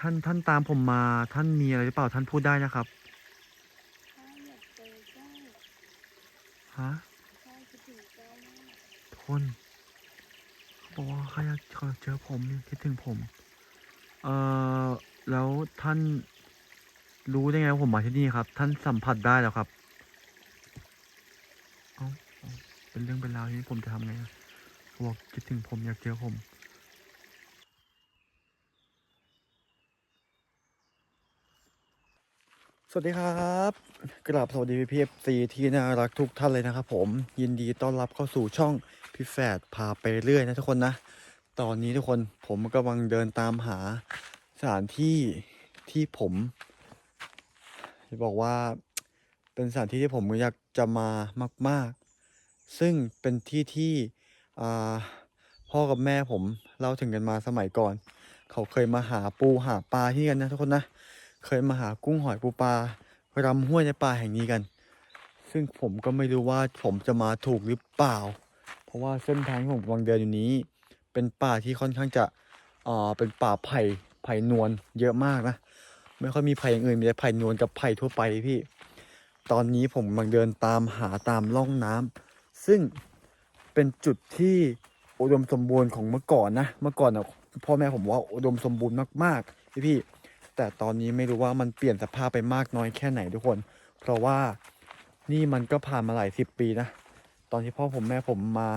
ท่านท่านตามผมมา ท่านมีอะไรหรือเปล่าท่านพูดได้นะครับข้าอยากเจอเจ้าฮะข้าคิดถึงเจ้ามากทุกคนเขาบอกว่าเขาอยากเขาอยากเจอผมเนี่ยคิดถึงผม เอ่อแล้วท่านรู้ได้ไงว่าผมมาที่นี่ครับ ท่านสัมผัสได้แล้วครับเอ้าเอ้าเป็นเรื่องเป็นราวนี้ผมจะทำไงอะเขาบอกคิดถึงผมอยากเจอผม สวัสดีครับกราบสวัสดีพี่เอฟซีที่น่ารักทุกท่านเลยนะครับผมยินดีต้อนรับเข้าสู่ช่องพี่แฝดพาไปเรื่อยนะทุกคนนะ ตอนนี้ทุกคนผมกำลังเดินตามหาสถานที่ที่ผมจะบอกว่าเป็นสถานที่ที่ผมอยากจะมามาก ๆ ซึ่งเป็นที่ที่พ่อกับแม่ผมเล่าถึงกันมาสมัยก่อน เขาเคยมาหาปูหาปลาที่กันนะทุกคนนะ เคยมาหากุ้งหอยปูปลารำห้วยในป่าแห่งนี้กัน ซึ่งผมก็ไม่รู้ว่าผมจะมาถูกหรือเปล่า เพราะว่าเส้นทางที่ผมกำลังเดินอยู่นี้ เป็นป่าที่ค่อนข้างจะเอ่อเป็นป่าไผ่ไผ่นวลเยอะมากนะไม่ค่อยมีไผ่อย่างอื่นมีแต่ไผ่นวลกับไผ่ทั่วไปพี่ ตอนนี้ผมกำลังเดินตามหาตามร่องน้ำซึ่งเป็นจุดที่อุดมสมบูรณ์ของเมื่อก่อนนะ เมื่อก่อนอะพ่อแม่ผมว่าอุดมสมบูรณ์มากๆพี่พี่ แต่ตอนนี้ไม่รู้ว่ามันเปลี่ยนสภาพไปมากน้อยแค่ไหนทุกคน เพราะว่านี่มันก็ผ่านมาหลายสิบปีนะ ตอนที่พ่อผมแม่ผมมา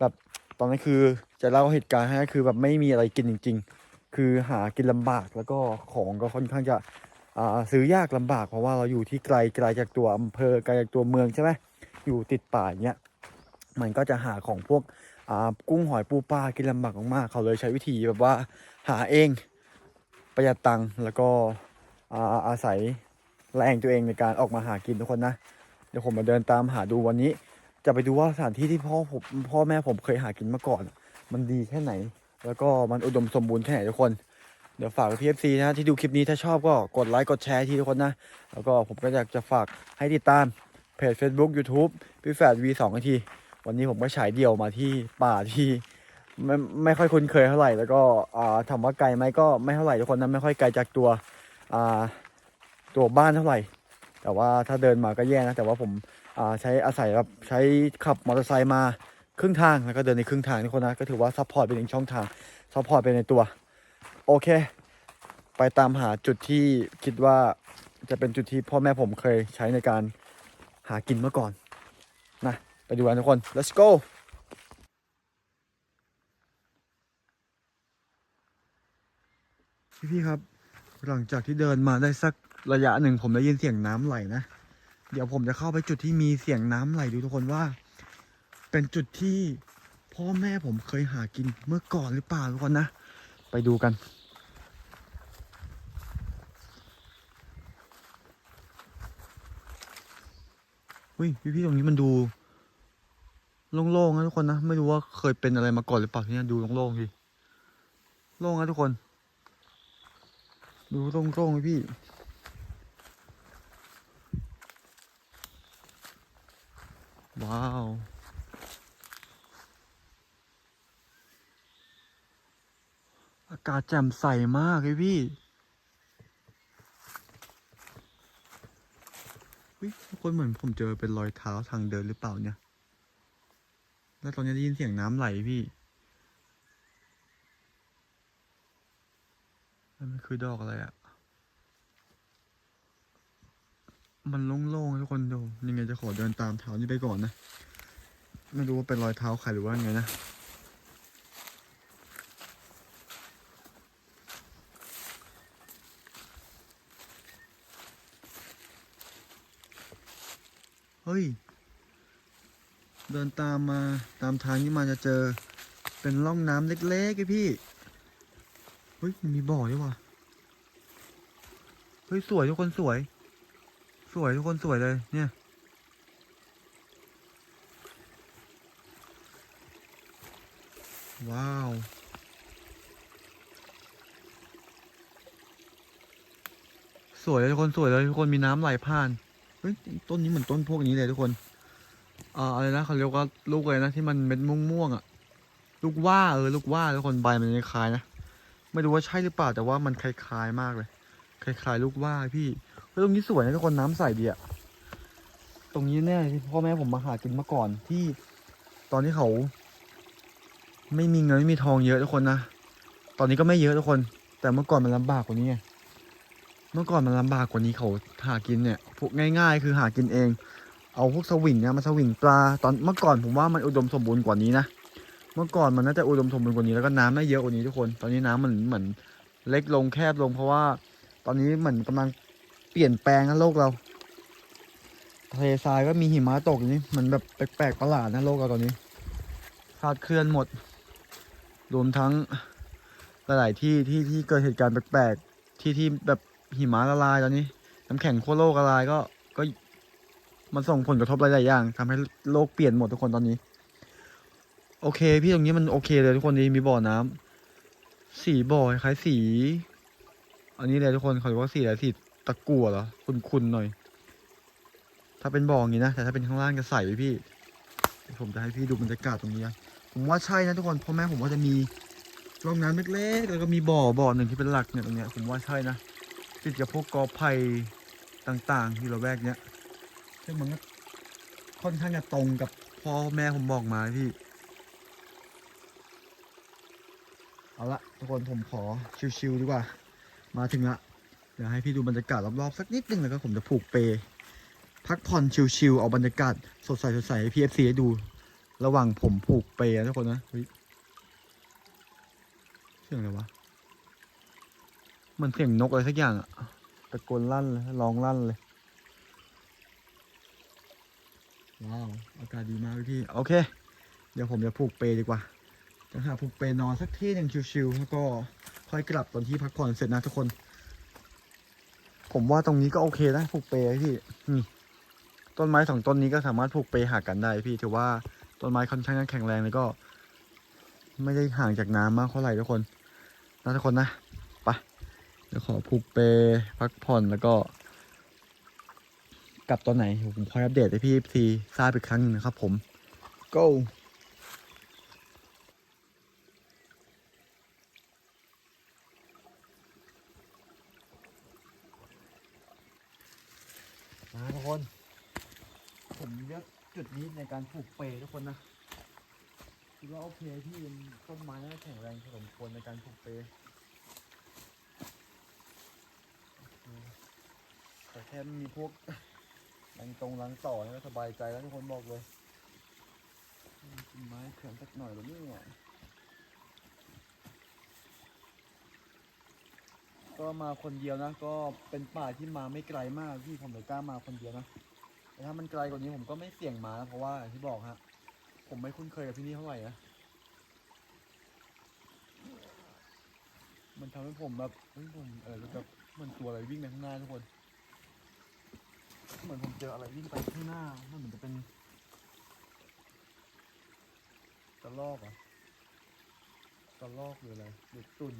แบบตอนนั้นคือจะเล่าเหตุการณ์ให้คือแบบไม่มีอะไรกินจริง ๆ คือหากินลำบากแล้วก็ของก็ค่อนข้างจะซื้อยากลำบากเพราะว่าเราอยู่ที่ไกลไกลจากตัวอำเภอไกลจากตัวเมืองใช่ไหมอยู่ติดป่าอย่างเงี้ยมันก็จะหาของพวกกุ้งหอยปูปลากินลำบากมากๆเขาเลยใช้วิธีแบบว่าหาเอง ประหยัดตังค์แล้วก็อาอาศัยแรงตัวเองในการออกมาหากินทุกคนนะ เดี๋ยวผมมาเดินตามหาดูวันนี้ จะไปดูว่าสถานที่ที่พ่อผมพ่อแม่ผมเคยหากินมาก่อน มันดีแค่ไหน แล้วก็มันอุดมสมบูรณ์แค่ไหนทุกคนเดี๋ยวฝากพีเอฟซีนะที่ดูคลิปนี้ถ้าชอบก็กดไลค์กดแชร์ทีทุกคนนะ แล้วก็ผมก็อยากจะฝากให้ติดตามเพจ Facebook YouTube พี่แฝด V2 นาทีวันนี้ผมก็ฉายเดี่ยวมาที่ป่าที่ ไม่ไม่ค่อยคุ้นเคยเท่าไหร่แล้วก็อ่าถามว่าไกลไหมก็ไม่เท่าไหร่ทุกคนนะไม่ค่อยไกลจากตัวอ่าตัวบ้านเท่าไหร่ แต่ว่าถ้าเดินมาก็แย่นะแต่ว่าผมอ่าใช้อาศัยแบบใช้ขับมอเตอร์ไซค์มาครึ่งทางแล้วก็เดินในครึ่งทางทุกคนนะก็ถือว่าซัพพอร์ตเป็นอีกช่องทางซัพพอร์ตเป็นในตัว โอเค ไปตามหาจุดที่คิดว่าจะเป็นจุดที่พ่อแม่ผมเคยใช้ในการหากินเมื่อก่อนนะไปดูกันทุกคน let's go พี่ๆครับ หลังจากที่เดินมาได้สักระยะหนึ่งผมได้ยินเสียงน้ำไหลนะ เดี๋ยวผมจะเข้าไปจุดที่มีเสียงน้ำไหลดูทุกคนว่า เป็นจุดที่พ่อแม่ผมเคยหากินเมื่อก่อนหรือเปล่าทุกคนนะ ไปดูกันอุ้ยพี่ๆตรงนี้มันดูโล่งๆนะทุกคนนะ ไม่รู้ว่าเคยเป็นอะไรมาก่อนหรือเปล่าที่นี่ดูโล่งๆดิโล่งนะทุกคน ดูโล่งๆเลยพี่ ว้าวอากาศแจ่มใสมากเลยพี่วิทุกคนเหมือนผมเจอเป็นรอยเท้าทางเดินหรือเปล่าเนี่ย แล้วตอนนี้ได้ยินเสียงน้ำไหลพี่แล้ว มันคือดอกอะไรอะ่ะ มันโล่งๆทุกคนดูยังไงจะขอเดินตามเท้านี้ไปก่อนนะ ไม่รู้ว่าเป็นรอยเท้าใครหรือว่าไงนะเฮ้ย เดินตามมาตามทางนี้มาจะเจอเป็นร่องน้ำเล็กๆไอพี่ เฮ้ยมันมีบ่อด้วยว่ะเฮ้ยสวยทุกคนสวย สวยทุกคนสวยเลย เนี่ยว้าว สวยเลยทุกคนสวยเลยทุกคนมีน้ำไหลผ่านเฮ้ยต้นนี้เหมือนต้นพวกนี้เลยทุกคนอ่าอะไรนะเขาเรียกว่าลูกอะไรนะที่มันเป็นม่วงม่วงๆอะลูกว่าเออลูกว่าทุกคนใบมันคล้ายนะ ไม่รู้ว่าใช่หรือเปล่าแต่ว่ามันคล้ายๆมากเลย คล้ายๆ ลูกว่าพี่เฮ้ยตรงนี้สวยนะทุกคนน้ำใสดีอะตรงนี้แน่ที่พ่อแม่ผมมาหากินเมื่อก่อนที่ ตอนที่เขา ไม่มีเงินไม่มีทองเยอะทุกคนนะตอนนี้ก็ไม่เยอะทุกคน แต่เมื่อก่อนมันลำบากกว่านี้ไงเมื่อก่อนมันลำบากกว่านี้เขาหากินเนี่ยพวกง่าย ๆ คือหากินเอง เอาพวกสวิงเนี่ยมาสวิงปลาตอนเมื่อก่อนผมว่ามันอุดมสมบูรณ์กว่านี้นะ เมื่อก่อนมันน่าจะอุดมสมบูรณ์กว่านี้แล้วก็น้ำน่าเยอะกว่านี้ทุกคน ตอนนี้น้ำมันเหมือนเล็กลงแคบลง เพราะว่าตอนนี้เหมือนกำลังเปลี่ยนแปลงนะโลกเราทะเลทรายก็มีหิมะตกอย่างนี้มันแบบแปลกๆประหลาดนะโลกเราตอนนี้คาดเคลื่อนหมด รวมทั้งหลายๆที่ที่ที่เกิดเหตุการณ์แปลกๆที่ที่แบบหิมะละลายตอนนี้ น้ำแข็งขั้วโลกละลายก็ก็มันส่งผลกระทบหลายๆอย่างทำให้โลกเปลี่ยนหมดทุกคนตอนนี้ โอเค พี่ตรงนี้มันโอเคเลยทุกคนดีมีบ่อน้ำสีบ่อคล้ายสี อันนี้เลยทุกคนเขาเรียกว่าสีอะไรสีตะกั่วเหรอคุณๆหน่อย ถ้าเป็นบ่ออย่างนี้นะแต่ถ้าเป็นข้างล่างจะใสไปพี่ ผมจะให้พี่ดูบรรยากาศตรงนี้นะผมว่าใช่นะทุกคนพราะแม่ผมว่าจะมีร่องน้ำเล็กๆแล้วก็มีบ่อบ่อหนึ่งที่เป็นหลักเนี่ยตรงเนี้ยผมว่าใช่นะติดกับพวกกอไผ่ต่างๆที่เราแวกเนี้ยซึ่งมันก็ค่อนข้างจะตรงกับพ่อแม่ผมบอกมาพี่ เอาละทุกคนผมขอชิวๆดีกว่า มาถึงละเดี๋ยวให้พี่ดูบรรยากาศรอบๆสักนิดนึงแล้วก็ผมจะผูกเปพักผ่อนชิวๆเอาบรรยากาศสดใสสดใสให้พีเอฟซีให้ดู ระหว่างผมผูกเปนะทุกคนนะเฮ้ยเสียงอะไรวะมันเสียงนกอะไรสักอย่างอะตะโกนลั่นเลยร้องลั่นเลยว้าวอากาศดีมากพี่โอเค เดี๋ยวผมจะผูกเปดีกว่า จะหาผูกเปนอนสักที่หนึ่งชิวๆแล้วก็ค่อยกลับตอนที่พักผ่อนเสร็จนะทุกคน ผมว่าตรงนี้ก็โอเคนะผูกเปพี่นี่ต้นไม้สองต้นนี้ก็สามารถผูกเปหากันได้พี่ถือว่าต้นไม้ค่อนข้างแข็งแรงแล้วก็ ไม่ได้ห่างจากน้ำมากเท่าไหร่ทุกคนนะทุกคนนะไปเดี๋ยวขอผูกเปพักผ่อนแล้วก็กลับตอนไหนผมคอยอัปเดตให้พี่ทีทราบอีกครั้งหนึงนะครับผม go นะทุกคน ผมเลือกจุดนี้ในการปลูกเปรย์ทุกคนนะ คิดว่าโอเคที่ต้นไม้แข็งแรงพอสมควรในการปลูกเปรย์แต่แค่มีพวกรังตรงรังต่อนี่ก็สบายใจแล้วทุกคนบอกเลยต้นไม้แข็งสักหน่อยแล้วเนี่ยก็มาคนเดียวนะ ก็เป็นป่าที่มาไม่ไกลมากที่ผมเลยกล้ามาคนเดียวนะแต่ถ้ามันไกลกว่านี้ผมก็ไม่เสี่ยงมานะเพราะว่าอย่างที่บอกฮะผมไม่คุ้นเคยกับที่นี่เท่าไหร่นะ มันทำให้ผมแบบเฮ้ยผมเออแบบเหมันตัวอะไรวิ่งไปข้างหน้าทุกคน เหมือนผมเจออะไรวิ่งไปข้างหน้า มันเหมือนจะเป็นตะลอกเหรอะตะลอกหรืออะไรหรือตุ่น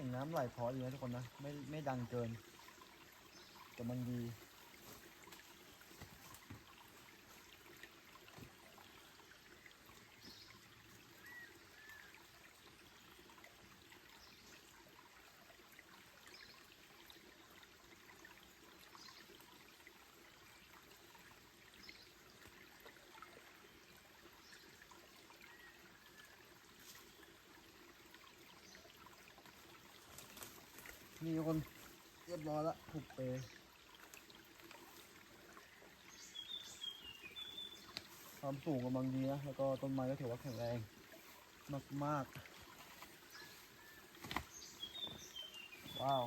สียงน้ำไหลเพอดีนะทุกคนนะ ไม่ไม่ดังเกินแต่มันดี นี่ทุกคนเรียบร้อยแล้วผูกเปความสูงกำลังดีนะแล้วก็ต้นไม้ก็ถือว่าแข็งแรงมากๆ ว้าว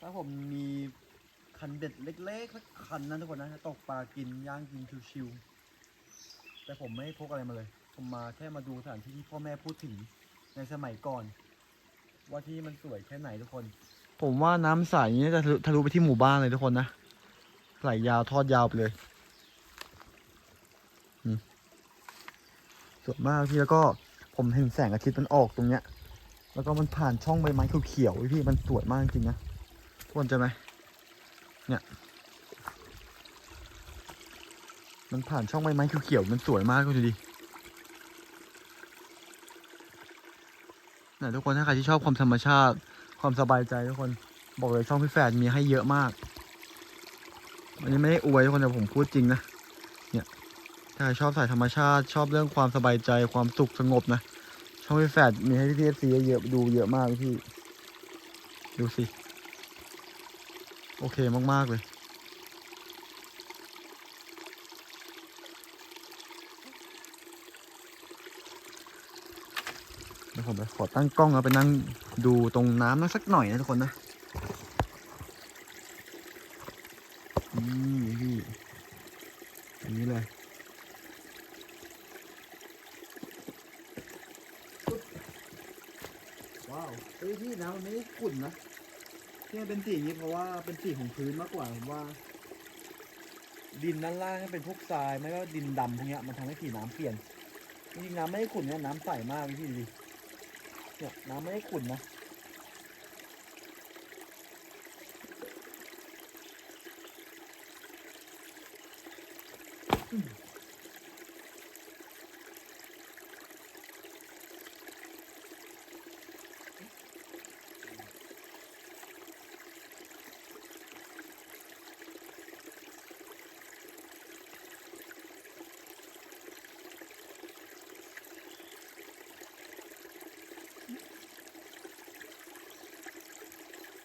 ถ้าผมมีคันเบ็ดเล็กๆสักคันนะทุกคนนะจะตกปลากินย่างกินชิวๆแต่ผมไม่พกอะไรมาเลย ผมมาแค่มาดูสถานที่ที่พ่อแม่พูดถึงในสมัยก่อน ว่าที่มันสวยแค่ไหนทุกคน ผมว่าน้ำใสนี้จะทะลุทะลุไปที่หมู่บ้านเลยทุกคนนะไหลยาวทอดยาวไปเลยสวยมากพี่แล้วก็ผมเห็นแสงอาทิตย์มันออกตรงเนี้ย แล้วก็มันผ่านช่องใบไม้เขียวๆพี่มันสวยมากจริงๆนะทุกคนเจะไหมเนี่ย มันผ่านช่องใบไม้เขียวๆมันสวยมากดูดิ นี่ยทุกคนถ้าใครที่ชอบความธรรมชาติ ความสบายใจทุกคนบอกเลยช่องพี่แฝดมีให้เยอะมากอันนี้ไม่ได้อวยทุกคนแต่ผมพูดจริงนะเนี่ยถ้าใครชอบสายธรรมชาติ ชอบเรื่องความสบายใจความสุขสงบนะช่องพี่แฝดมีให้พี่เอฟซีเยอะดูเยอะมากพี่ ดูสิ โอเคมากๆเลย เดี๋ยว ผมไปขอตั้งกล้องแล้วไปนั่งดูตรงน้ำนั่นสักหน่อยนะทุกคนนะนี่พี่อันนี้เลยว้าวเฮ้ยพี่น้ำมันไม่ได้ขุ่นนะที่มันเป็นสีอย่างนี้เพราะว่าเป็นสีของพื้นมากกว่าผมว่า ดินด้านล่างถ้เป็นพวกทรายไม่ก็ดินดำพวกเนี้ยมันทำให้สีน้ำเปลี่ยนจริงๆน้ำไม่ได้ขุ่นเนี่ยน้ำใสมากพี่ดิ เนี่ยน้ำไม่ได้ขุ่นนะ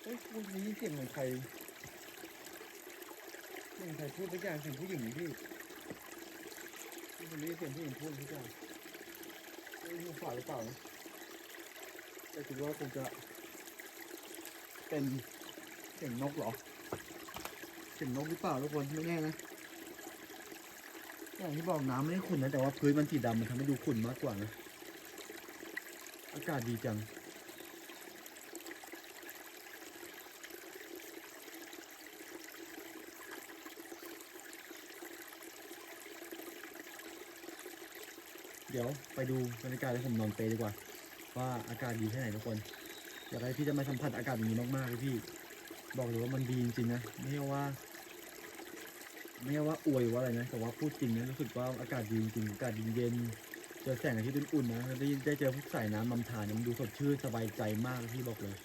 เฮ้ยคุณได้ยินเสียงเหมือนใครเสียงใครพูดทุกอย่างเสียงผู้หญิงนี่พี่ผมได้ยินเสียงผู้หญิงพูดทุกอย่างไม่รู้ฝ่าหรือเปล่านะแต่คิดว่าคงจะเป็นเสียงนกเหรอ เสียงนกหรือเปล่าทุกคนไม่แน่นะอย่างที่บอกน้ำไม่ได้ขุ่นนะแต่ว่าพื้นมันสีดำมันทำให้ดูขุ่นมากกว่านะอากาศดีจัง ดี๋ยวไปดูบรรยากาศที่ผมนอนเปรดีกว่า ว่าอากาศดีแค่ไหนทุกคนอยากให้พี่จะมาสัมผัสอากาศอย่างนี้มากๆเลยพี่ บอกเลยว่ามันดีจริงๆนะไม่ใช่ว่า ไม่ใช่ว่าอวยว่าอะไรนะแต่ว่าพูดจริงนะรู้สึกว่าอากาศดีจริงอากาศเย็นเจอแสงอาทิตย์อุ่นๆนะได้ได้เจอพวกสายน้ำลำธารเนี่ยมันดูสดชื่นสบายใจมากพี่บอกเลย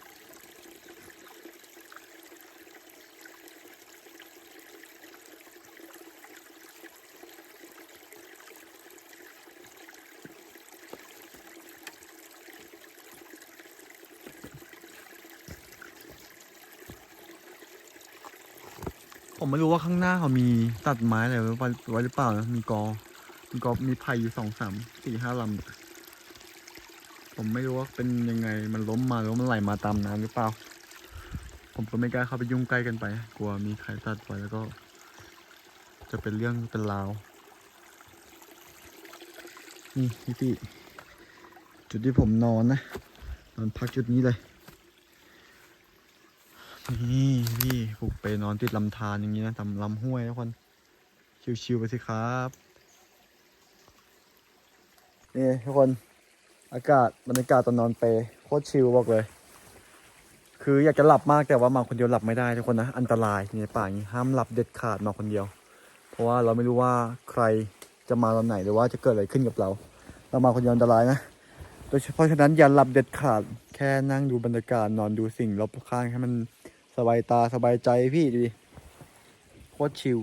ผมไม่รู้ว่าข้างหน้าเขามีตัดไม้อะไรไว้หรือเปล่านะมีกอ มีกอมีไผ่อยู่สองสามสี่ห้าลำผมไม่รู้ว่าเป็นยังไงมันล้มมาหรือว่ามันไหลมาตามน้ำหรือเปล่า ผมก็ไม่กล้าเข้าไปยุ่งใกล้กันไป กลัวมีใครตัดไว้แล้วก็ จะเป็นเรื่องเป็นราวนี่พี่พี่จุดที่ผมนอนนะนอนพักจุดนี้เลย นี่พี่ผูกไปนอนติดลำธารอย่างนี้นะตามลำห้วยทุกคนชิวๆไปสิครับนี่ทุกคนอากาศบรรยากาศตอนนอนเปย์โคตรชิลบอกเลย คืออยากจะหลับมากแต่ว่ามาคนเดียวหลับไม่ได้ทุกคนนะอันตรายในป่าอย่างนี้ห้ามหลับเด็ดขาดมาคนเดียว เพราะว่าเราไม่รู้ว่าใครจะมาตอนไหนหรือว่าจะเกิดอะไรขึ้นกับเรา เรามาคนเดียวอันตรายนะโดยเฉพาะฉะนั้นอย่าหลับเด็ดขาดแค่นั่งดูบรรยากาศนอนดูสิ่งรอบข้างให้มัน สบายตาสบายใจพี่ดูดิโคตรชิล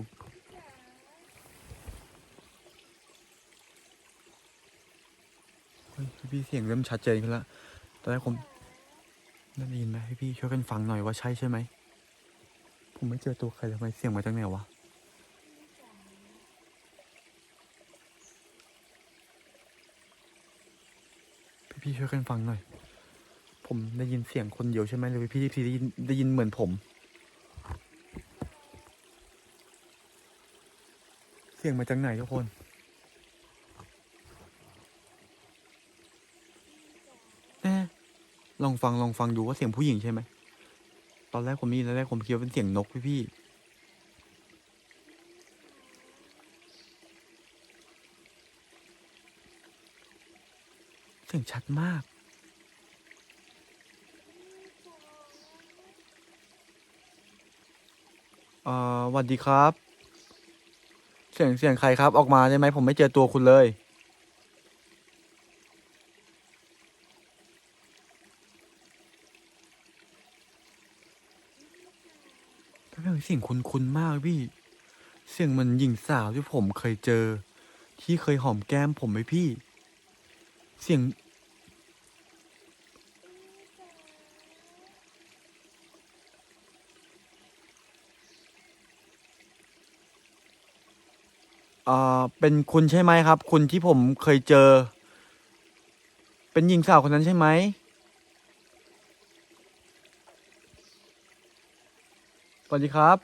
เฮ้ยพี่เสียงเริ่มชัดเจนขึ้นแล้วตอนแรกผมได้ยินไหมให้พี่ช่วยกันฟังหน่อยว่าใช่ใช่ไหม ผมไม่เจอตัวใครทำไมเสียงมาจากไหนวะพี่ๆช่วยกันฟังหน่อย มได้ยินเสียงคนเดียวใช่ไหมหรือพี่ทีได้ยินได้ยินเหมือนผม เสียงมาจากไหนทุกคนแน่ลองฟังลองฟังดูว่าเสียงผู้หญิงใช่ไหมตอนแรกผมนี่ตอนแรกผมคิดว่าเป็นเสียงนกพี่พี่เสียงชัดมาก เอ่อสวัสดีครับ เสียงเสียงใครครับ ออกมาได้ไหมผมไม่เจอตัวคุณเลย เสียงคุ้นๆมากพี่ เสียงเหมันหญิงสาวที่ผมเคยเจอ ที่เคยหอมแก้มผมไหมพี่ เสียง เป็นคุณใช่ไหมครับ คุณที่ผมเคยเจอ เป็นหญิงสาวคนนั้นใช่ไหมสวัสดีครับ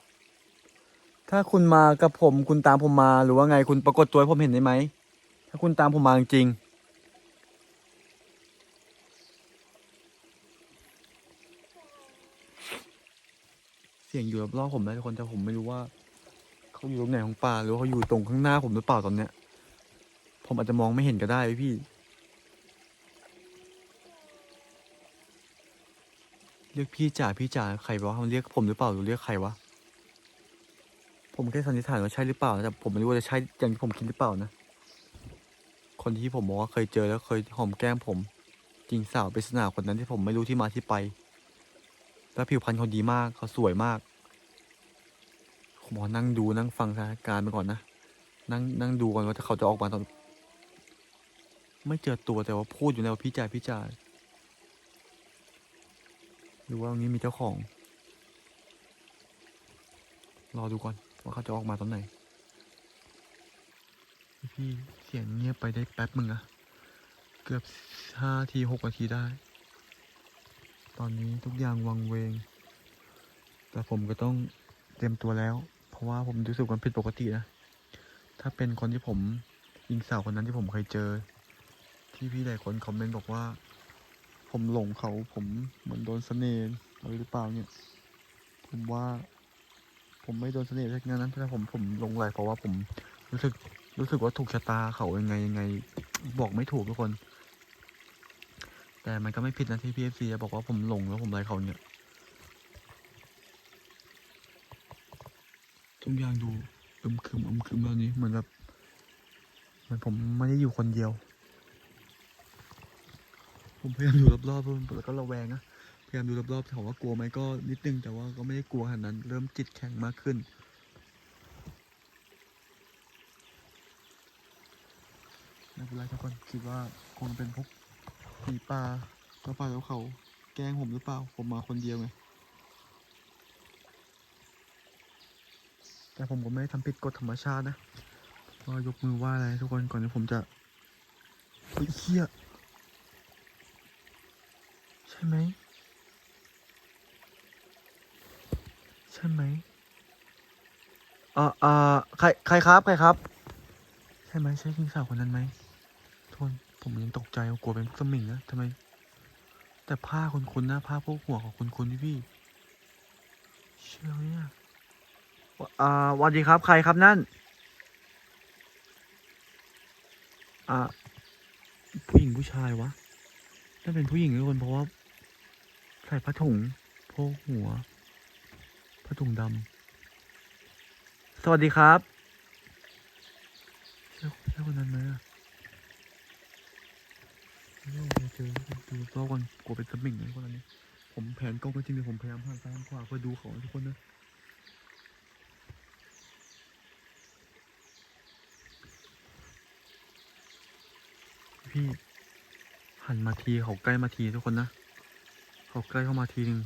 ถ้าคุณมากับผมคุณตามผมมาหรือว่าไงคุณปรากฏตัวให้ผมเห็นได้ไหม ถ้าคุณตามผมมาจริงเสียงอยู่รอบๆผมนะทุกคนแต่ผมไม่รู้ว่า เขาอยู่ตรงไหนของป่าหรือเขาอยู่ตรงข้างหน้าผมหรือเปล่าตอนเนี้ย ผมอาจจะมองไม่เห็นก็ได้พี่ เรียกพี่จ๋าพี่จ๋าใครวะเขาเรียกผมหรือเปล่าหรือเรียกใครวะผมแค่สันนิษฐานว่าใช่หรือเปล่านะแต่ผมไม่รู้ว่าจะใช่อย่างที่ผมคิดหรือเปล่านะ คนที่ผมบอกว่าเคยเจอแล้วเคยหอมแก้มผมจริงสาวปริศนาคนนั้นที่ผมไม่รู้ที่มาที่ไป แล้วผิวพรรณเขาดีมากเขาสวยมาก มอนั่งดูนั่งฟังสถานการณ์ไปก่อนนะ นั่งนั่งดูก่อนว่าเขาจะออกมาตอน ไม่เจอตัวแต่ว่าพูดอยู่แล้วพี่จ่ายพี่จ่ายหรือว่าตรงนี้มีเจ้าของ รอดูก่อนว่าเขาจะออกมาตอนไหน พี่เสียงเงียบไปได้แป๊บมึงอะเกือบห้าทีหกนาทีได้ ตอนนี้ทุกอย่างวังเวง แต่ผมก็ต้องเตรียมตัวแล้ว ราะว่าผมรู้สึกมันผิดปกตินะ ถ้าเป็นคนที่ผมยิงสาวคนนั้นที่ผมเคยเจอ ที่พี่หลายคนคอมเมนต์บอกว่า ผมหลงเขาผมเหมือนโดนเสน่ห์อะไรหรือเปล่าเนี่ย ผมว่า ผมไม่โดนเสน่ห์จากนั้นแต่ผมผมหลงไหลเพราะว่าผมรู้สึกรู้สึกว่าถูกชะตาเขายังไงยังไง บอกไม่ถูกทุกคน แต่มันก็ไม่ผิดนะที่พีเอฟซีบอกว่าผมหลงแล้วผมไรเขาเนี่ย ทุกอย่างดูอึมครึมอึมครึมแบบนี้เหมือนแบบเหมือนผมไม่ได้อยู่คนเดียว ผมพยายามดูรอบๆแล้วก็ระแวงนะพยายามดูรอบๆถามว่ากลัวไหมก็นิดนึงแต่ว่าก็ไม่ได้กลัวขนาดนั้น เริ่มจิตแข็งมากขึ้นไม่เป็นไรทุกคนคิดว่าคงเป็นพวกผีป่าป่าป่าแล้วเขาแกล้งผมหรือเปล่า ผมมาคนเดียวไง แต่ผมก็ไม่ได้ทำผิดกฎธรรมชาตินะ ก็ยกมือไหว้อะไรทุกคนก่อนที่ผมจะเฮ้ยเฮียใช่ไหม ใช่ไหมอ่าอ่าใครใครครับ ใครครับ ใช่ไหมใช่หญิงสาวคนนั้นไหมทุกคนผมยังตกใจกลัวเป็นพวกสมิงนะทำไม แต่ผ้าคุ้นๆนะผ้าพวกหัวของคุ้นๆพี่พี่เชื่อไหมเนี่ยวะ อ่าสวัสดีครับ ใครครับนั่น อ่า ผู้หญิงผู้ชายวะน่าเป็นผู้หญิงทุกคนเพราะว่าใส่ผ้าถุงโพกหัวผ้าถุงดำสวัสดีครับใช่ใช่คนนั้นไหมอะไม่รู้ว่าเจอดูรอบก่อนกลัวเป็นสมิงนะคนนี้ผมแผนกล้องก็จริงแต่ผมพยายามหันซ้ายขวาเพื่อดูเขาทุกคนนะ พี่หันมาทีเขาใกล้มาทีทุกคนนะเขาใกล้เข้ามาทีนึง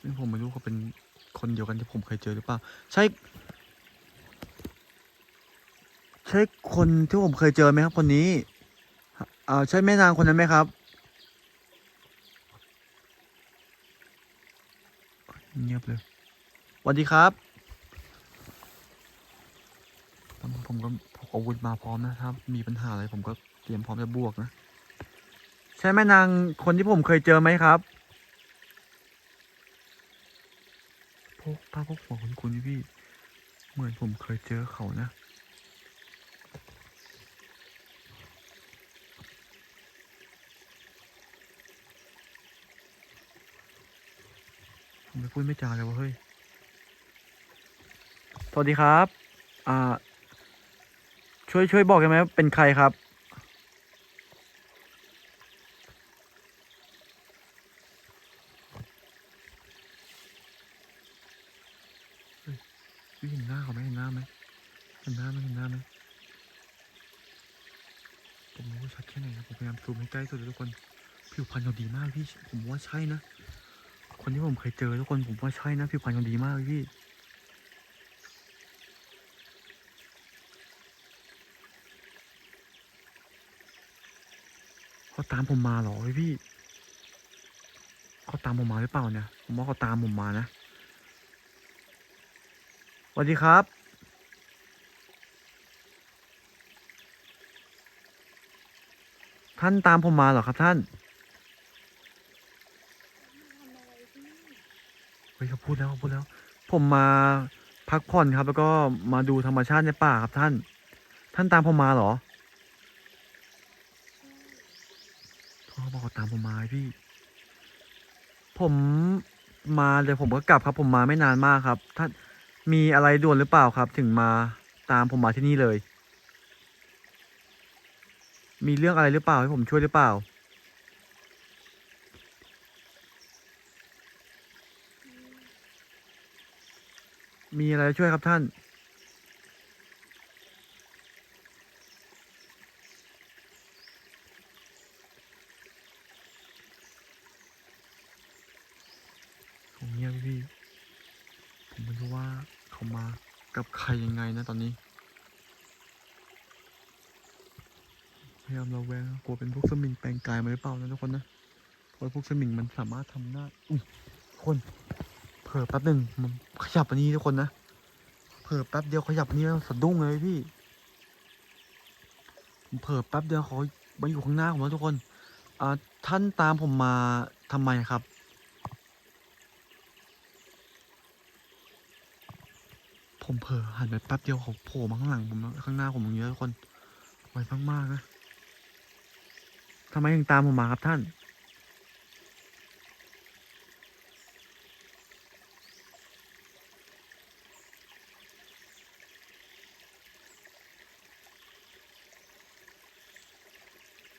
ซึ่งผมไม่รู้เขาเป็นคนเดียวกันที่ผมเคยเจอหรือเปล่าใช่ใช่คนที่ผมเคยเจอไหมครับ คนนี้อ่าใช่แม่นางคนนั้นไหมครับเงียบเลยสวัสดีครับ ผมผมก็พกอาวุธมาพร้อมนะครับ มีปัญหาอะไรผมก็ เตรียมพร้อมจะบวกนะ ใช่แม่นางคนที่ผมเคยเจอไหมครับพวกป้าพวกหัวคุณคุณพี่ เหมือนผมเคยเจอเขานะไม่พูดไม่จาเลยวะเฮ้ย สวัสดีครับ อ่า ช่วยช่วยบอกได้ไหมว่าเป็นใครครับ เฮ้ยพี่เห็นหน้าเขาไหมเห็นหน้าไหมเห็นหน้าไหมเห็นหน้าไหมผมรู้ว่า ชัดแค่ไหนนะผมพยายามซูมให้ใกล้สุดเลยทุกคนผิวพรรณเขาดีมากพี่ผมว่าใช่นะ คนที่ผมเคยเจอทุกคนผมว่าใช่นะผิวพรรณเขาดีมากพี่เขาตามผมมาเหรอพี่เขาตามผมมาหรือเปล่าเนี่ยผมว่าเขาตามผมมานะสวัสดีครับ ท่านตามผมมาเหรอครับท่านเฮ้ยเขาพูดแล้วพูดแล้ว ผมมาพักผ่อนครับ แล้วก็มาดูธรรมชาติในป่าครับท่าน ท่านตามผมมาเหรอใช่เขาบอกเขาตามผมมาพี่ ผมมาเดี๋ยวผมก็กลับครับ ผมมาไม่นานมากครับ ท่านมีอะไรด่วนหรือเปล่าครับ ถึงมาตามผมมาที่นี่เลย มีเรื่องอะไรหรือเปล่าให้ผมช่วยหรือเปล่ามีมีอะไรช่วยครับท่าน ผมเงียบพี่ ผมไม่รู้ว่าเขามากับใครยังไงนะตอนนี้ ยายามระแวงกลัวเป็นพวกสมิงแปลงกายมาหรือเปล่านะทุกคนนะเพราะพวกสมิงมันสามารถทำหน้าอุ้ยคนเผลอแป๊บหนึ่งมันขยับอันนี้ทุกคนนะเผลอแป๊บเดียวขยับอันนี้แล้วสะดุ้งเลยพี่เผลอแป๊บเดียวเขามาอยู่ข้างหน้าผมแล้วทุกคนอ่าท่านตามผมมาทำไมครับผมเผลอหันไปแป๊บเดียวเขาโผล่มาข้างหลังผมข้างหน้าผมอย่างเงี้ยทุกคนไวมากๆนะ ทำไมถึงตามผมมาครับท่าน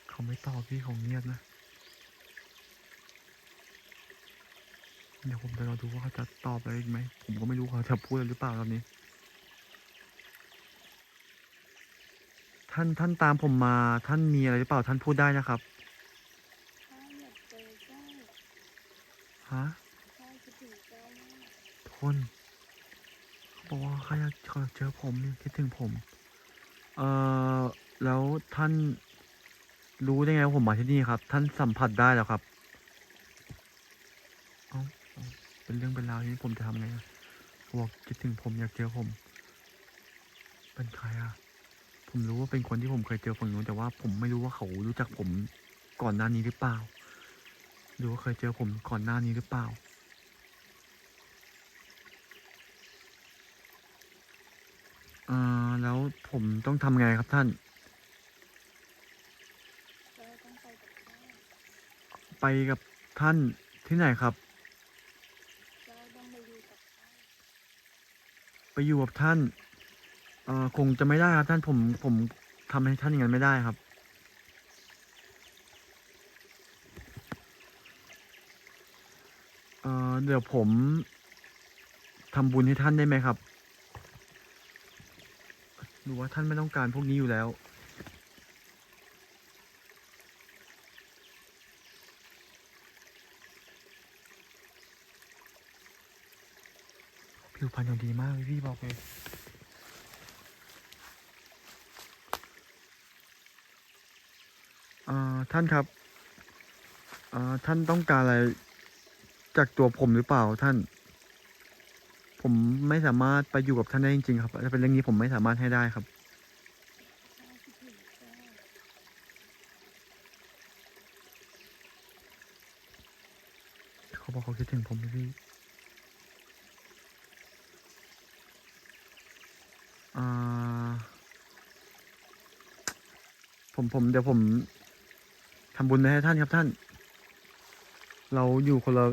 เขาไม่ตอบพี่เขาเงียบนะ เดี๋ยวผมจะรอดูว่าเขาจะตอบอะไรอีกไหม ผมก็ไม่รู้เขาจะพูดอะไรหรือเปล่าตอนนี้ ท่านท่านตามผมมา ท่านมีอะไรหรือเปล่าท่านพูดได้นะครับถ้าอยากเจอเจ้าฮะถ้าคิดถึงเจ้ามากทุกคนเขาบอกว่าเขาอยากเขาอยากเจอผมเนี่ยคิดถึงผม เอ่อแล้วท่านรู้ได้ไงว่าผมมาที่นี่ครับ ท่านสัมผัสได้แล้วครับเอ้าเอ้าเป็นเรื่องเป็นราวทีนี้ผมจะทำไงอะเขาบอกคิดถึงผมอยากเจอผม เป็นใครอะ ผมรู้ว่าเป็นคนที่ผมเคยเจอฝั่งนู้นแต่ว่าผมไม่รู้ว่าเขารู้จักผมก่อนหน้านี้หรือเปล่า หรือว่าเคยเจอผมก่อนหน้านี้หรือเปล่า อ่า แล้วผมต้องทำไงครับท่านเจ้าต้องไปกับข้าไปกับท่านที่ไหนครับเจ้าต้องไปอยู่กับข้าไปอยู่กับท่านเอ่อคงจะไม่ได้ครับท่านผมผมทำให้ท่านอย่างนั้นไม่ได้ครับ เอ่อเดี๋ยวผมทำบุญให้ท่านได้ไหมครับหรือว่าท่านไม่ต้องการพวกนี้อยู่แล้ว ผิวพรรณเขาดีมากพี่บอกเลย อ่า ท่านครับท่านต้องการอะไรจากตัวผมหรือเปล่าท่าน ผมไม่สามารถไปอยู่กับท่านได้จริงๆครับถ้าเป็นเรื่องนี้ผมไม่สามารถให้ได้ครับ เขาบอกเขาคิดถึงผมพี่ผมผมเดี๋ยวผม ทำบุญให้ท่านครับท่าน เราอยู่คนละ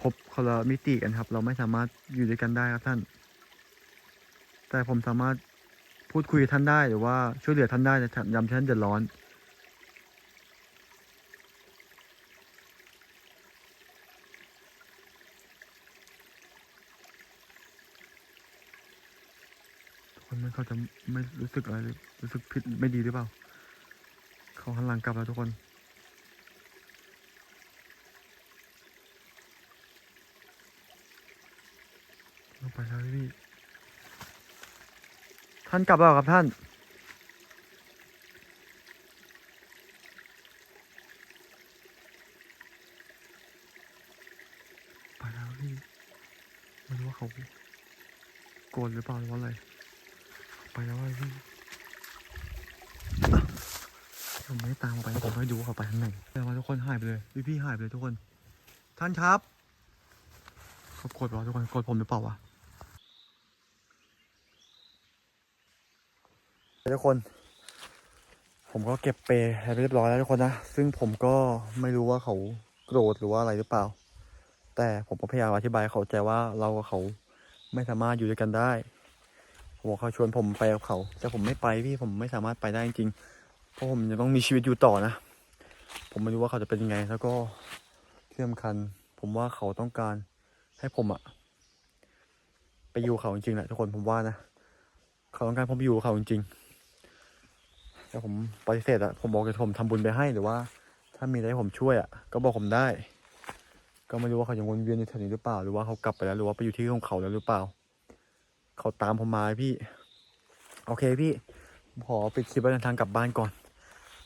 ภพคนละมิติกันครับ เราไม่สามารถอยู่ด้วยกันได้ครับท่าน แต่ผมสามารถพูดคุยท่านได้หรือว่าช่วยเหลือท่านได้ในยามที่ท่านเดือดร้อนคนมันเขาจะไม่รู้สึกอะไรรู้สึกผิดไม่ดีหรือเปล่า เขาหันหลังกลับแล้วทุกคน ไปแล้วพี่ ท่านกลับแล้วเหรอครับท่าน ไปแล้วพี่ไม่รู้ว่าเขาโกรธหรือเปล่าหรือว่าอะไร ไปแล้วอะพี่ผมไม่ได้ตามเขาไปผมไม่ดูเขาไปทางไหนแต่ว่าทุกคนหายไปเลยพี่พี่หายไปเลยทุกคน ท่านครับเขาโกรธเปล่าทุกคนโกรธผมหรือเปล่าวะ ทุกคน ผมก็เก็บเปย์ให้เรียบร้อยแล้วทุกคนนะ ซึ่งผมก็ไม่รู้ว่าเขาโกรธหรือว่าอะไรหรือเปล่า แต่ผมก็พยายามอธิบายเขาใจว่าเรากับเขาไม่สามารถอยู่ด้วยกันได้ผมบอกเขาชวนผมไปกับเขา แต่ผมไม่ไปพี่ผมไม่สามารถไปได้จริงเพราะผมยังต้องมีชีวิตอยู่ต่อนะ ผมไม่รู้ว่าเขาจะเป็นยังไง แล้วก็ที่สำคัญ ผมว่าเขาต้องการให้ผมอะไปอยู่เขาจริงๆแหละทุกคนผมว่านะ เขาต้องการผมไปอยู่เขาจริงๆ แต่ผมปฏิเสธอะผมบอกจะผมทำบุญไปให้หรือว่า ถ้ามีอะไรผมช่วยอะก็บอกผมได้ ก็ไม่รู้ว่าเขายังวนเวียนอยู่แถวนี้หรือเปล่า หรือว่าเขากลับไปแล้ว หรือว่าไปอยู่ที่ของเขาแล้วหรือเปล่า เขาตามผมมาพี่ โอเคพี่ขอปิดคลิปไว้เดินทางกลับบ้านก่อน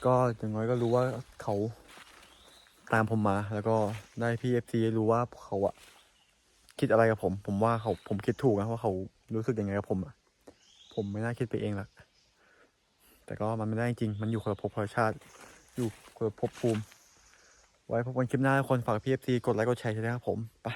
ก็อย่างน้อยก็รู้ว่าเขาตามผมมา แล้วก็ได้พี่เอฟซีรู้ว่าเขาอะคิดอะไรกับผม ผมว่าเขาผมคิดถูกนะว่าเขารู้สึกยังไงกับผมอะผมไม่น่าคิดไปเองหรอก แต่ก็มันไม่ได้จริง มันอยู่คนละภพคนละชาติ อยู่คนละภพภูมิ ไว้พบกันคลิปหน้าทุกคนฝากพี่เอฟซีกดไลค์กดแชร์ด้วยนะครับผม ไป